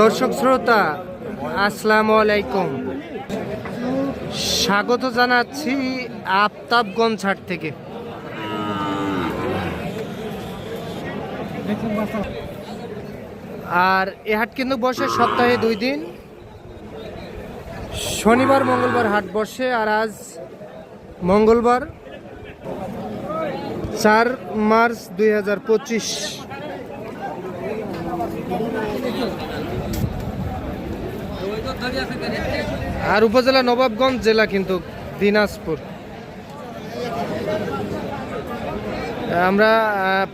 দর্শক শ্রোতা, আসসালামু আলাইকুম। স্বাগত জানাচ্ছি আফতাবগঞ্জ হাট থেকে। আর এ হাট কিন্তু বসে সপ্তাহে দুই দিন। শনিবার, মঙ্গলবার হাট বসে আর আজ মঙ্গলবার, চার মার্চ দুই হাজার পঁচিশ। আর উপজেলা নবাবগঞ্জ জেলা কিন্তু দিনাজপুর। আমরা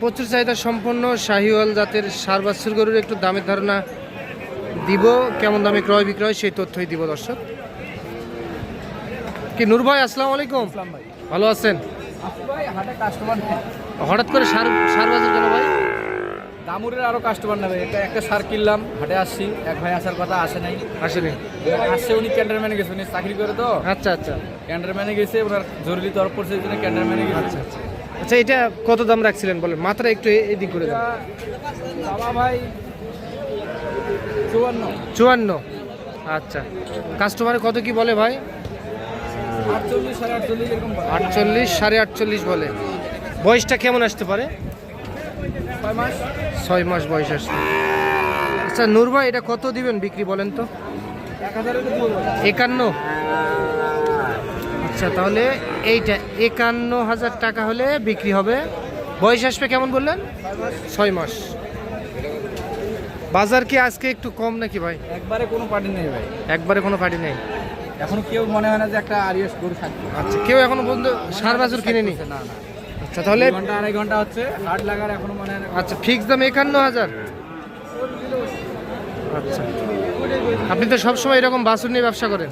প্রচুর চাহিদা সম্পন্ন শাহিওয়াল জাতের সার বাছুর গরুর একটু দামের ধারণা দিব কেমন দামে ক্রয় বিক্রয় সেই তথ্যই দিব দর্শক। কি নূর ভাই আসসালামু আলাইকুম। ভালো আছেন? হঠাৎ করে সার সার বাজার কেন ভাই? দামুরের আরও কাস্টমার নেবে। এটা একটা সার কিনলাম হাটে আসছি। এক ভাই আসার কথা আসে নাই। আসেনি আসছে উনি ক্যান্টারম্যানে গেছে উনি চাকরি করে তো। আচ্ছা আচ্ছা। ক্যান্টারম্যানে গেছে ওনার জরুরি তরফ পড়ছে জন্য ক্যান্টারম্যানে গেছে। আচ্ছা আচ্ছা। আচ্ছা এটা কত দাম রাখছিলেন বলেন? মাত্রা একটু এদিক করে দেন। বাবা ভাই চুয়ান্ন। চুয়ান্ন। আচ্ছা। কাস্টমারে কত কি বলে ভাই? আটচল্লিশ সাড়ে আটচল্লিশ বলে। আটচল্লিশ সাড়ে আটচল্লিশ বলে। বয়সটা কেমন আসতে পারে? ছয় মাস। ছয় মাস বয়স আসছে। আচ্ছা নূর ভাই এটা কত দিবেন বিক্রি বলেন তো? একান্ন। আচ্ছা তাহলে এইটা একান্ন হাজার টাকা হলে বিক্রি হবে। বয়স আসবে কেমন বললেন? ছয় মাস। বাজার কি আজকে একটু কম নাকি ভাই? একবারে কোনো পার্টি নেই ভাই। একবারে কোনো পার্টি নেই? এখন কেউ মনে হয় না যে একটা আরিয়াস গরু থাকবে আচ্ছা কেউ এখনও বন্ধু সার বাজুর কিনেনি? না না। আচ্ছা তাহলে ঘণ্টা আড়াই ঘণ্টা হচ্ছে হাট লাগার এখনও মনে আচ্ছা ফিক্স দাম একান্ন হাজার। আচ্ছা। আপনি তো সবসময় এরকম বাসুর নিয়ে ব্যবসা করেন?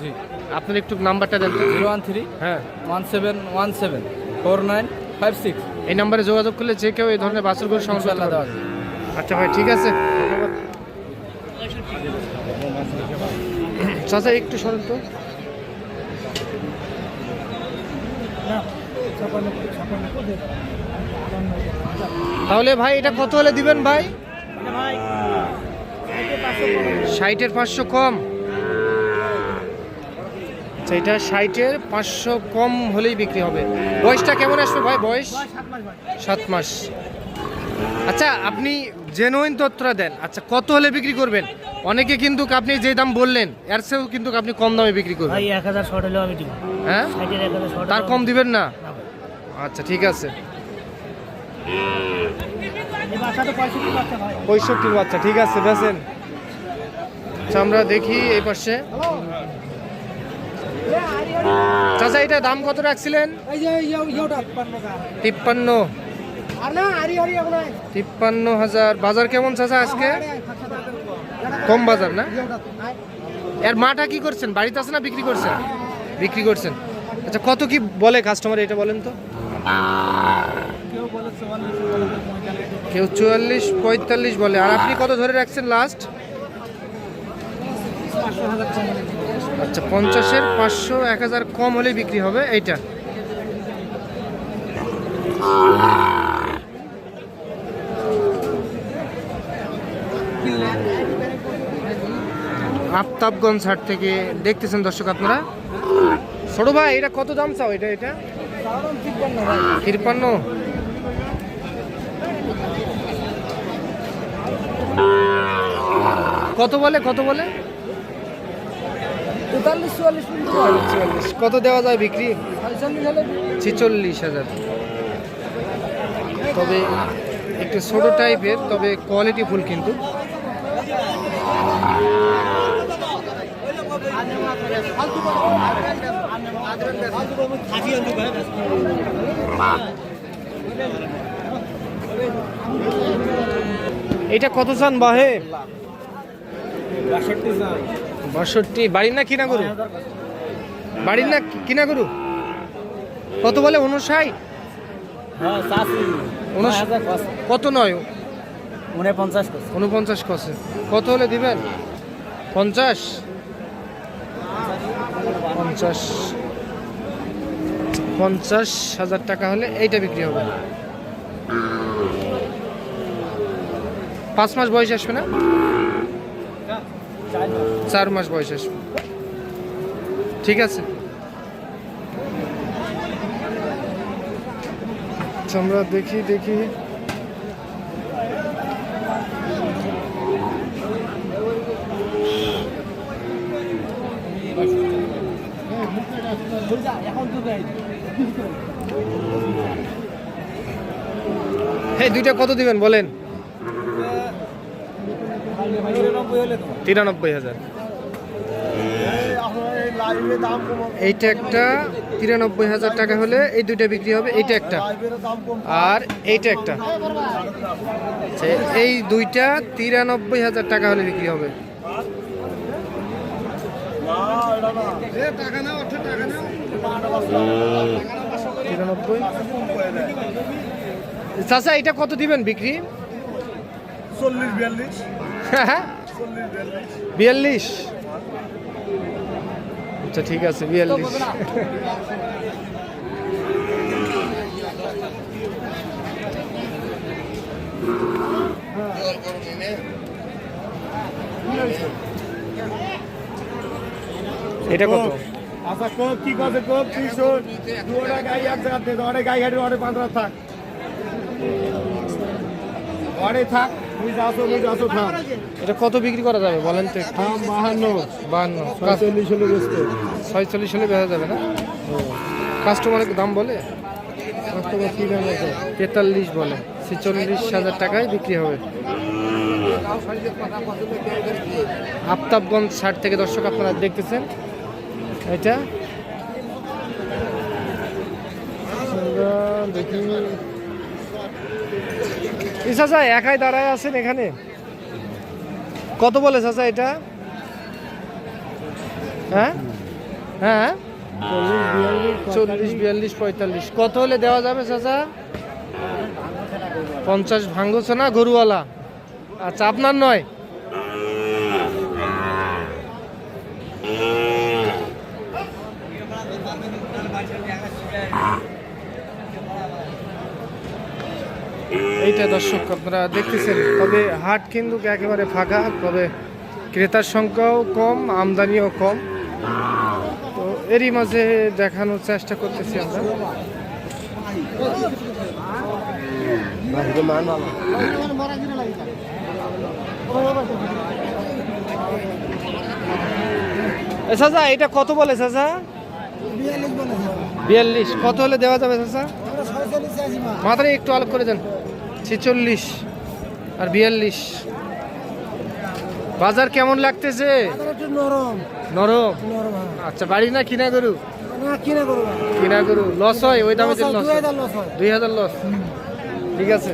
আপনার একটু নাম্বারটা দেন জিরো ওয়ান থ্রি হ্যাঁ। One seven one seven four nine five six. এই নাম্বারে যোগাযোগ করলে যে কেউ এই ধরনের বাসুর করে করতে দেওয়া আচ্ছা ভাই ঠিক আছে। চাচা একটু সরেন তো। তাহলে ভাই এটা কত হলে দিবেন ভাই? ষাটের পাঁচশো কম। আচ্ছা এটা ষাটের পাঁচশো কম হলেই বিক্রি হবে। বয়সটা কেমন আসবে ভাই? বয়স? সাত মাস। আচ্ছা আপনি জেনুইন তথ্যটা দেন। আচ্ছা কত হলে বিক্রি করবেন? অনেকে কিন্তু আপনি যে দাম বললেন এর চেয়েও কিন্তু আপনি কম দামে বিক্রি করবেন। ভাই এক হাজার শর্ট হলেও আমি দিব। হ্যাঁ? শর্ট তার কম দিবেন না। আচ্ছা ঠিক আছে। পঁয়ষট্টির বাচ্চা ঠিক আছে বেছেন আচ্ছা আমরা দেখি এই পাশে। চাচা এটা দাম কত রাখছিলেন? তিপ্পান্ন। তিপ্পান্ন হাজার। বাজার কেমন চাচা আজকে? কম বাজার না? এর মাটা কি করছেন? বাড়িতে আছে না বিক্রি করছেন? বিক্রি করছেন। আচ্ছা কত কি বলে কাস্টমার এটা বলেন তো। কেউ চুয়াল্লিশ, পঁয়তাল্লিশ বলে। আর আপনি কত ধরে রাখছেন লাস্ট আচ্ছা পঞ্চাশের পাঁচশো, এক হাজার কম হলে বিক্রি হবে, এইটা। আফতাবগঞ্জ হাট থেকে দেখতেছেন দর্শক আপনারা? ছোট ভাই, এটা কত দাম চাও? এটা এটা? তিরপান্ন? কত বলে কত বলে? তেতাল্লিশ চুয়াল্লিশ চুয়াল্লিশ কত দেওয়া যায় বিক্রি? ছেচল্লিশ হাজার। তবে একটু ছোট টাইপের তবে কোয়ালিটি ফুল কিন্তু। এটা কত চান বাহে? বাষট্টি বাড়ির না কিনা করু বাড়ির না কিনা করু কত বলে? উনষাট হ্যাঁ কত নয়? উনে পঞ্চাশ উনপঞ্চাশ কষে। কত হলে দিবেন? পঞ্চাশ? পঞ্চাশ। পঞ্চাশ হাজার টাকা হলে এইটা বিক্রি হবে। পাঁচ মাস বয়স আসবে না? চার মাস বয়স আসবে। ঠিক আছে। আমরা দেখি দেখি। এখন তো এই দুইটা কত দিবেন? বলেন। তিরানব্বই হাজার। এইটা একটা তিরানব্বই হাজার টাকা হলে এই দুইটা বিক্রি হবে এইটা একটা। আর এইটা একটা। আচ্ছা, এই দুইটা তিরানব্বই হাজার টাকা হলে বিক্রি হবে। টাকা নাও টাকা নাও। তিরানব্বই। চাচা এটা কত দিবেন বিক্রি? চল্লিশ বিয়াল্লিশ। হ্যাঁ বিয়াল্লিশ। বিয়াল্লিশ। আচ্ছা ঠিক আছে বিয়াল্লিশ। এটা কত? আচ্ছা কোপ কি কথা কোপ? তিনশো দুটা গাই এক জায়গাতে ওরে গাই হাঁটি ওরে পাঁচরা থাক। ওরে থাক এটা কত বিক্রি করা যাবে বলেন তো বাহান্ন। বাহান্ন। চল্লিশ হলে ছয়চল্লিশ হলে বেচা যাবে না? কাস্টমারের দাম বলে? তেতাল্লিশ বলে। ছেচল্লিশ হাজার টাকায় বিক্রি হবে। আফতাবগঞ্জ ষাট থেকে দর্শক আপনারা দেখতেছেন। এটা? দেখি চাচা, একাই দাঁড়ায় আছেন এখানে? কত বলে চাচা এটা? হ্যাঁ? হ্যাঁ? চল্লিশ, বিয়াল্লিশ, পঁয়তাল্লিশ। কত হলে দেওয়া যাবে চাচা? পঞ্চাশ ভাঙ্গছে না গরুওয়ালা? আচ্ছা আপনার নয়? এইটা দর্শক আপনারা দেখতেছেন। তবে হাট কিন্তু একেবারে ফাঁকা তবে ক্রেতার সংখ্যাও কম আমদানিও কম। তো এরই মাঝে দেখানোর চেষ্টা করতেছি আমরা। চাচা এটা কত বলে চাচা? বিয়াল্লিশ কত হলে দেওয়া যাবে চাচা? মাত্র একটু আলোক করে দেন। ছেচল্লিশ আর বিয়াল্লিশ। বাজার কেমন লাগতেছে? নরম। নরম? নরম আচ্ছা বাড়ি না কিনা গরু? কিনা গরু লস হয়? ওই দামে লস হয় দুই হাজার লস ঠিক আছে।